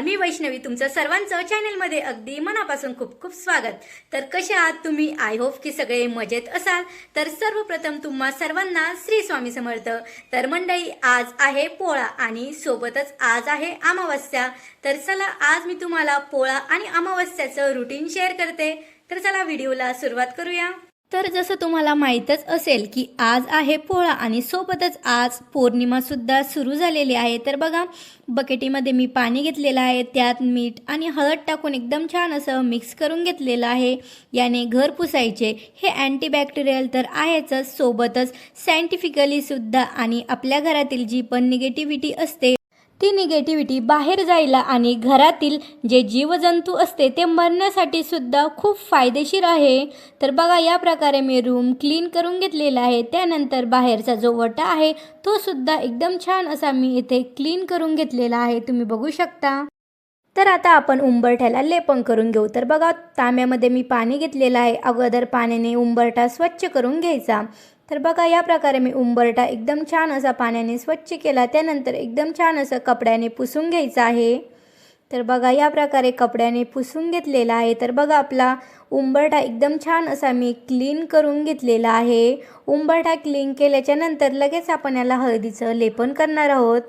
नमस्कार मी वैष्णवी. तुमचं सर्वांचं चॅनलमध्ये अगदी मनापासून खूप खूप स्वागत. तर कसे आहात तुम्ही? आय होप की सगळे मजेत असाल. तर सर्वप्रथम तुम्हा सर्वांना श्री स्वामी समर्थ. तर मंडळी आज आहे पोळा आणि सोबतच आज आहे अमावस्या. तर चला आज मी तुम्हाला पोळा आणि अमावस्याचं रुटीन शेअर करते. तर चला व्हिडिओला सुरुवात करूया. तर जसं तुम्हाला माहीतच असेल की आज आहे पोळा आणि सोबतच आज पौर्णिमासुद्धा सुरू झालेली आहे. तर बघा बकेटीमध्ये मी पाणी घेतलेलं आहे त्यात मीठ आणि हळद टाकून एकदम छान असं मिक्स करून घेतलेलं आहे. याने घर पुसायचे हे अँटीबॅक्टेरियल तर आहेच सोबतच सायंटिफिकलीसुद्धा आणि आपल्या घरातील जी पण निगेटिव्हिटी असते ती निगेटिव्हिटी बाहेर जायला आणि घरातील जे जीवजंतू असते ते मरण्यासाठी सुद्धा खूप फायदेशीर आहे. तर बघा या प्रकारे मी रूम क्लीन करून घेतलेला आहे. त्यानंतर बाहेरचा जो वटा आहे तो सुद्धा एकदम छान असा मी इथे क्लीन करून घेतलेला आहे. तुम्ही बघू शकता. तर आता आपण उंबरठ्याला लेपन करून घेऊ. तर बघा तांब्यामध्ये मी पाणी घेतलेलं आहे. अगोदर पाण्याने उंबरठा स्वच्छ करून घ्यायचा. तर बघा या प्रकारे मी उंबरटा एकदम छान असा पाण्याने स्वच्छ केला. त्यानंतर एकदम छान असं कपड्याने पुसून घ्यायचं आहे. तर बघा या प्रकारे कपड्याने पुसून घेतलेला आहे. तर बघा आपला उंबरठा एकदम छान असा मी क्लीन करून घेतलेला आहे. उंबरठा क्लीन केल्याच्यानंतर लगेच आपण याला हळदीचं लेपन करणार आहोत.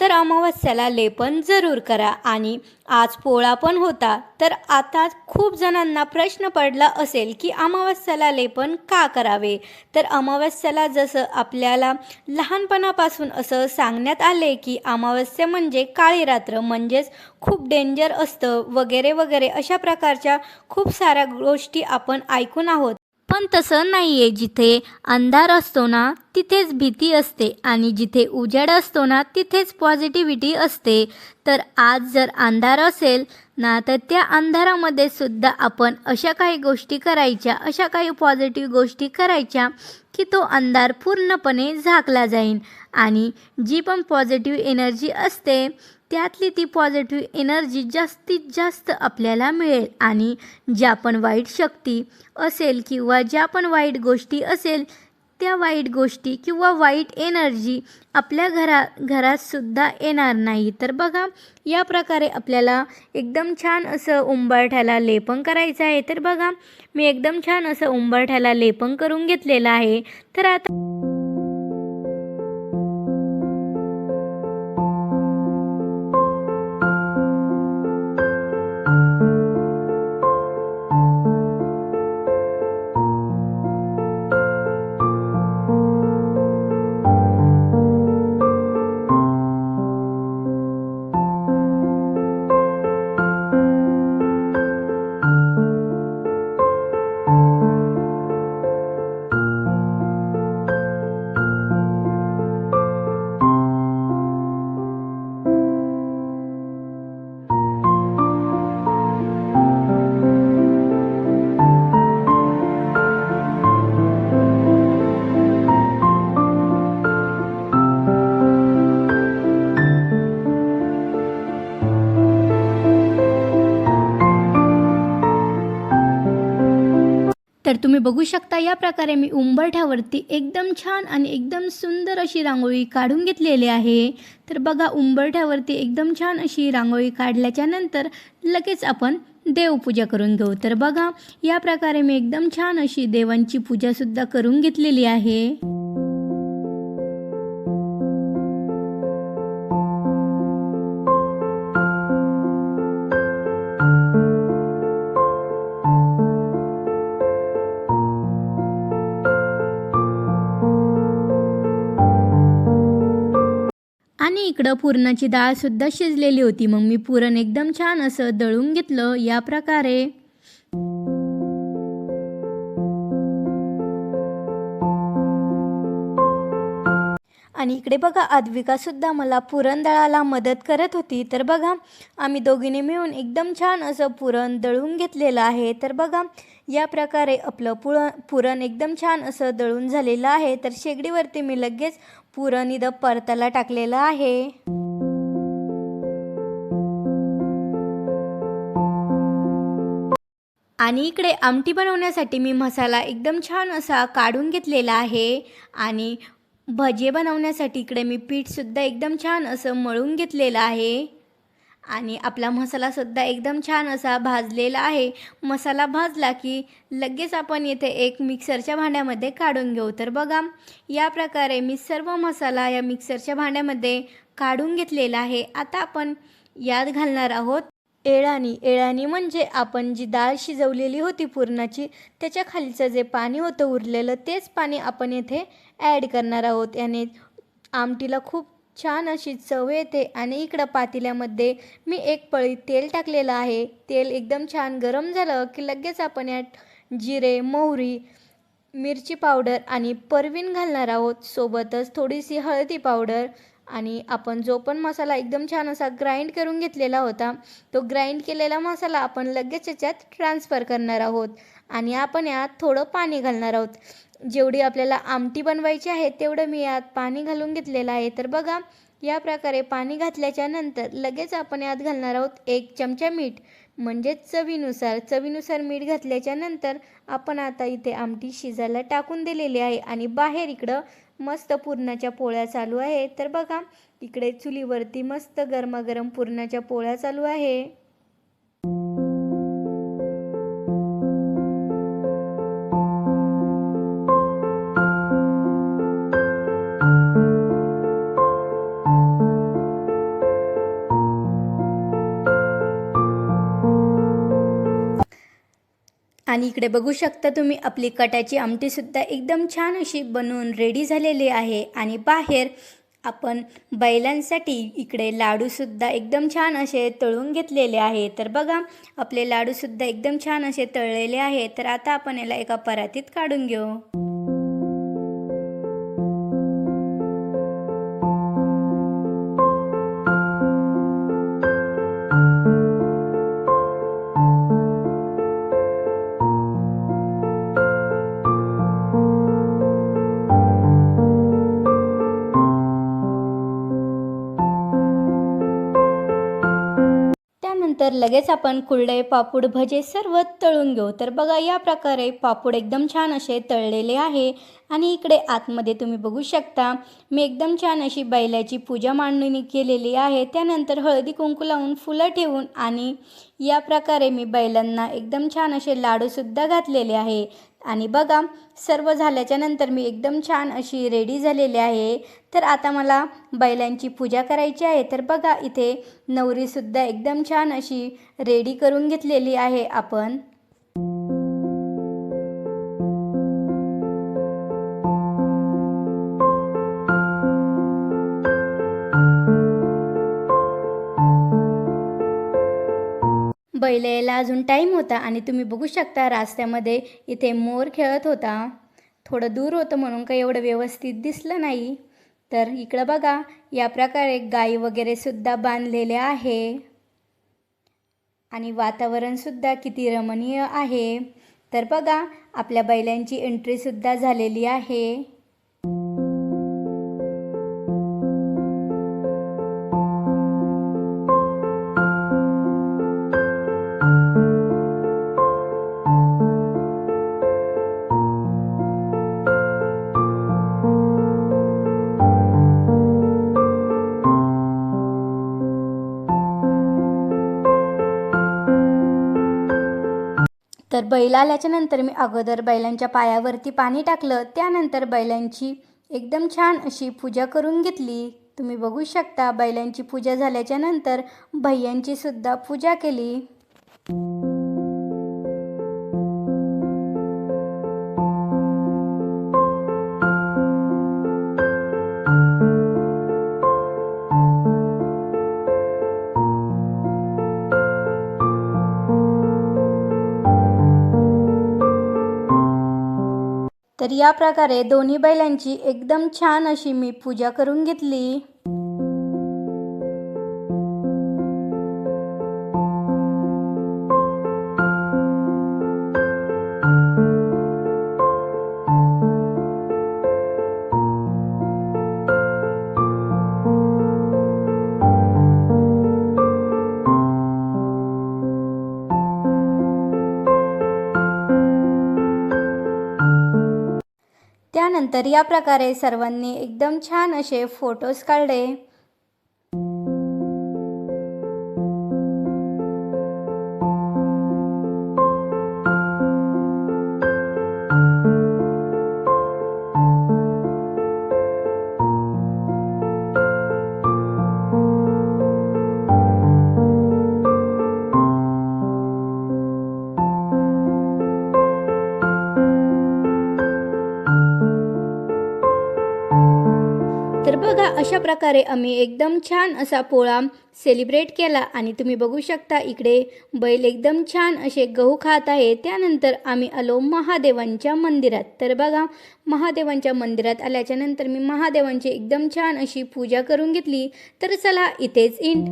तर अमावस्याला लेपन जरूर करा. आणि आज पोळा पण होता तर आता खूप जणांना प्रश्न पडला असेल की अमावस्याला लेपन का करावे? तर अमावस्याला जसं आपल्याला लहानपणापासून असं सांगण्यात आले की अमावस्या म्हणजे काळी रात्र म्हणजेच खूप डेंजर असतं वगैरे वगैरे अशा प्रकारच्या खूप साऱ्या गोष्टी आपण ऐकून आहोत. पण तसं नाही आहे जिथे अंधार असतो ना तिथेच भीती असते. आणि जिथे उजेड असतो ना तिथेच पॉझिटिव्हिटी असते. तर आज जर अंधार असेल ना तर त्या अंधारामध्ये सुद्धा आपण अशा काही गोष्टी करायच्या अशा काही पॉझिटिव्ह गोष्टी करायच्या की तो अंधार पूर्णपणे झाकला जाईल आणि जी पण पॉझिटिव्ह एनर्जी असते त्यातली ती पॉझिटिव्ह एनर्जी जास्तीत जास्त आपल्याला मिळेल. आणि ज्या पण वाईट शक्ती असेल किंवा ज्या पण वाईट गोष्टी असेल त्या वाईट गोष्टी किंवा वाईट एनर्जी आपल्या घरा घरातसुद्धा येणार नाही. तर बघा या प्रकारे आपल्याला एकदम छान असं उंबरठ्याला लेपन करायचं आहे. तर बघा मी एकदम छान असं उंबरठ्याला लेपन करून घेतलेलं आहे. तर आता तुम्ही बघू शकता या प्रकारे मी उंबरठ्यावरती एकदम छान आणि एकदम सुंदर अशी रांगोळी काढून घेतलेली आहे. तर बघा उंबरठ्यावरती एकदम छान अशी रांगोळी काढल्याच्या नंतर लगेच आपण देवपूजा करून घेऊ. तर बघा या प्रकारे मी एकदम छान अशी देवांची पूजासुद्धा करून घेतलेली आहे. आणि इकडं पुरणाची डाळसुद्धा शिजलेली होती. मग मी पुरण एकदम छान असं दळून घेतलं. या प्रकारे. आणि इकडे बघा आद्विकासुद्धा मला पुरण दळाला मदत करत होती. तर बघा आम्ही दोघींनी मिळून एकदम छान असं पुरण दळून घेतलेलं आहे. तर बघा या प्रकारे आपलं पुरण पुरण एकदम छान असं दळून झालेलं आहे. तर शेगडीवरती मी लगेच पुरण इथं परताला टाकलेलं आहे. आणि इकडे आमटी बनवण्यासाठी मी मसाला एकदम छान असा काढून घेतलेला आहे. आणि भजे बनवण्यासाठी इकडे मी पीठसुद्धा एकदम छान असं मळून घेतलेलं आहे. आणि आपला मसालासुद्धा एकदम छान असा भाजलेला आहे. मसाला भाजला की लगेच आपण येथे एक मिक्सरच्या भांड्यामध्ये काढून घेऊ. तर बघा या प्रकारे मी सर्व मसाला या मिक्सरच्या भांड्यामध्ये काढून घेतलेला आहे. आता आपण यात घालणार आहोत एळाणी. एळाणी म्हणजे आपण जी डाळ शिजवलेली होती पुरणाची त्याच्या खालीचं जे पाणी होतं उरलेलं तेच पाणी आपण येथे ॲड करणार आहोत. याने आमटीला खूप छान अशी चव येते आणि इकडं पातेल्यामध्ये मी एक पळी तेल टाकलेलं आहे. तेल एकदम छान गरम झालं की लगेच आपण यात जिरे मोहरी मिरची पावडर आणि परवीन घालणार आहोत. सोबतच थोडीशी हळदी पावडर आणि आपण जो पण मसाला एकदम छान असा ग्राइंड करून घेतलेला होता तो ग्राइंड केलेला मसाला आपण लगेच याच्यात ट्रान्सफर करणार आहोत आणि आपण यात थोडं पाणी घालणार आहोत. जेवढी आपल्याला आमटी बनवायची आहे तेवढं मी यात पाणी घालून घेतलेलं आहे. तर बघा या प्रकारे पाणी घातल्याच्या नंतर लगेच आपण यात घालणार आहोत एक चमचा मीठ. म्हणजेच चवीनुसार चवीनुसार मीठ घातल्याच्या नंतर आपण आता इथे आमटी शिजायला टाकून दिलेली आहे आणि बाहेर इकडं मस्त पुरणाच्या पोळ्या चालू आहे. तर बघा इकडे चुलीवरती मस्त गरमागरम पुरणाच्या पोळ्या चालू आहे. आणि इकडे बघू शकता तुम्ही आपली कटाची आमटीसुद्धा एकदम छान अशी बनवून रेडी झालेली आहे. आणि बाहेर आपण बैलांसाठी इकडे लाडूसुद्धा एकदम छान असे तळून घेतलेले आहे. तर बघा आपले लाडूसुद्धा एकदम छान असे तळलेले आहे. तर आता आपण याला एका परातीत काढून घेऊ. लगेच आपण कुरडे पापूड भजे सर्व तळून घेऊ. तर बघा या प्रकारे पापूड एकदम छान असे तळलेले आहे. आणि इकडे आतमध्ये तुम्ही बघू शकता मी एकदम छान अशी बैलाची पूजा मांडणी केलेली आहे. त्यानंतर हळदी कुंकू लावून फुलं ठेवून आणि या प्रकारे मी बैलांना एकदम छान असे लाडूसुद्धा घातलेले आहे. आणि बघा सर्व झाल्याच्यानंतर मी एकदम छान अशी रेडी झालेली आहे. तर आता मला बैलांची पूजा करायची आहे. तर बघा इथे नवरीसुद्धा एकदम छान अशी रेडी करून घेतलेली आहे आपण. बैल यायला अजून टाईम होता आणि तुम्ही बघू शकता रस्त्यामध्ये इथे मोर खेळत होता. थोडं दूर होतं म्हणून काही एवढं व्यवस्थित दिसलं नाही. तर इकडं बघा या प्रकारे गाई वगैरे सुद्धा बांधलेले आहे. आणि वातावरणसुद्धा किती रमणीय आहे. तर बघा आपल्या बैलांची एंट्रीसुद्धा झालेली आहे. तर बैल आल्याच्यानंतर मी अगोदर बैलांच्या पायावरती पाणी टाकलं. त्यानंतर बैलांची एकदम छान अशी पूजा करून घेतली. तुम्ही बघू शकता बैलांची पूजा झाल्याच्यानंतर भैयांची सुद्धा पूजा केली. तर या प्रकारे दोन्ही बैलांची एकदम छान अशी मी पूजा करून घेतली. त्यानंतर या प्रकारे सर्वांनी एकदम छान असे फोटोज काढले. अशा प्रकारे आम्ही एकदम छान असा पोळा सेलिब्रेट केला आणि तुम्ही बघू शकता इकडे बैल एकदम छान असे गहू खात आहे. त्यानंतर आम्ही आलो महादेवांच्या मंदिरात. तर बघा महादेवांच्या मंदिरात आल्याच्यानंतर मी महादेवांची एकदम छान अशी पूजा करून घेतली. तर चला इथेच इंट